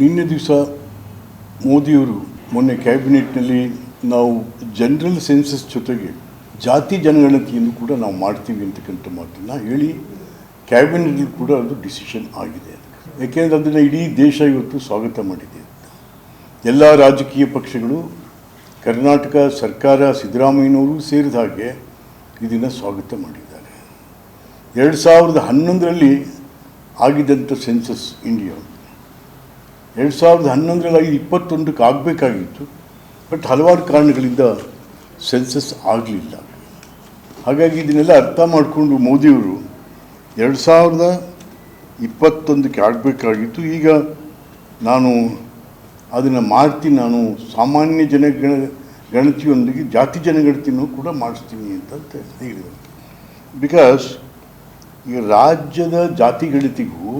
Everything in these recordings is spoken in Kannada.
ನಿನ್ನೆ ದಿವಸ ಮೋದಿಯವರು ಮೊನ್ನೆ ಕ್ಯಾಬಿನೆಟ್ನಲ್ಲಿ ನಾವು ಜನರಲ್ ಸೆನ್ಸಸ್ ಜೊತೆಗೆ ಜಾತಿ ಜನಗಣತಿಯನ್ನು ಕೂಡ ನಾವು ಮಾಡ್ತೀವಿ ಅಂತಕ್ಕಂಥ ಮಾತನ್ನು ಹೇಳಿ ಕ್ಯಾಬಿನೆಟಲ್ಲಿ ಕೂಡ ಅದು ಡಿಸಿಷನ್ ಆಗಿದೆ. ಯಾಕೆಂದರೆ ಅದನ್ನು ಇಡೀ ದೇಶ ಇವತ್ತು ಸ್ವಾಗತ ಮಾಡಿದೆ. ಎಲ್ಲ ರಾಜಕೀಯ ಪಕ್ಷಗಳು, ಕರ್ನಾಟಕ ಸರ್ಕಾರ, ಸಿದ್ದರಾಮಯ್ಯನವರು ಸೇರಿದ ಹಾಗೆ ಇದನ್ನು ಸ್ವಾಗತ ಮಾಡಿದ್ದಾರೆ. ಎರಡು ಸಾವಿರದ ಹನ್ನೊಂದರಲ್ಲಿ ಆಗಿದ್ದಂಥ ಸೆನ್ಸಸ್ ಇಂಡಿಯಾ ಎರಡು ಸಾವಿರದ ಹನ್ನೊಂದರಲ್ಲಿ ಇಪ್ಪತ್ತೊಂದಕ್ಕೆ ಆಗಬೇಕಾಗಿತ್ತು, ಬಟ್ ಹಲವಾರು ಕಾರಣಗಳಿಂದ ಸೆನ್ಸಸ್ ಆಗಲಿಲ್ಲ. ಹಾಗಾಗಿ ಇದನ್ನೆಲ್ಲ ಅರ್ಥ ಮಾಡಿಕೊಂಡು ಮೋದಿಯವರು ಎರಡು ಸಾವಿರದ ಇಪ್ಪತ್ತೊಂದಕ್ಕೆ ಆಗಬೇಕಾಗಿತ್ತು. ಈಗ ನಾನು ಅದನ್ನು ಮಾಡ್ತೀನಿ ನಾನು ಸಾಮಾನ್ಯ ಜನಗಣ ಗಣತಿಯೊಂದಿಗೆ ಜಾತಿ ಜನಗಣತಿಯನ್ನು ಕೂಡ ಮಾಡಿಸ್ತೀನಿ ಅಂತ ಹೇಳಿದರು ಬಿಕಾಸ್ ಈ ರಾಜ್ಯದ ಜಾತಿ ಗಣತಿಗೂ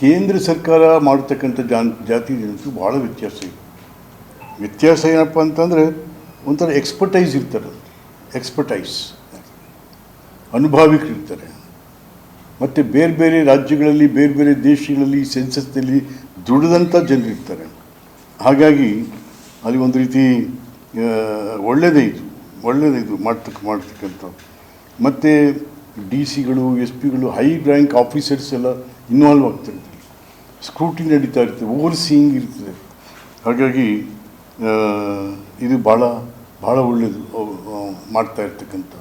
ಕೇಂದ್ರ ಸರ್ಕಾರ ಮಾಡತಕ್ಕಂಥ ಜಾನ್, ಜಾತಿ ಜನಕ್ಕೂ ಭಾಳ ವ್ಯತ್ಯಾಸ ಇದೆ. ವ್ಯತ್ಯಾಸ ಏನಪ್ಪ ಅಂತಂದರೆ ಒಂಥರ ಎಕ್ಸ್ಪರ್ಟೈಸ್ ಇರ್ತಾರೆ ಎಕ್ಸ್ಪರ್ಟೈಸ್ ಅನುಭಾವಿಕರಿರ್ತಾರೆ ಮತ್ತು ಬೇರೆ ಬೇರೆ ರಾಜ್ಯಗಳಲ್ಲಿ, ಬೇರೆ ಬೇರೆ ದೇಶಗಳಲ್ಲಿ ಸೆನ್ಸಸ್ನಲ್ಲಿ ದುಡಿದಂಥ ಜನರಿರ್ತಾರೆ ಹಾಗಾಗಿ ಅಲ್ಲಿ ಒಂದು ರೀತಿ ಒಳ್ಳೆಯದೇ ಇದು. ಒಳ್ಳೆಯದೇ ಇದು ಮಾಡ್ತಕ್ಕ ಮಾಡ್ತಕ್ಕಂಥ ಮತ್ತು ಡಿ ಸಿಗಳು ಎಸ್ ಪಿಗಳು ಹೈ ರ್ಯಾಂಕ್ ಆಫೀಸರ್ಸ್ ಎಲ್ಲ ಇನ್ವಾಲ್ವ್ ಆಗ್ತಿರ್ತೀವಿ ಸ್ಕ್ರೂಟಿ ನಡೀತಾ ಇರ್ತದೆ ಓವರ್ ಸೀಯಿಂಗ್ ಇರ್ತದೆ. ಹಾಗಾಗಿ ಇದು ಭಾಳ ಭಾಳ ಒಳ್ಳೆಯದು ಮಾಡ್ತಾ ಇರ್ತಕ್ಕಂಥ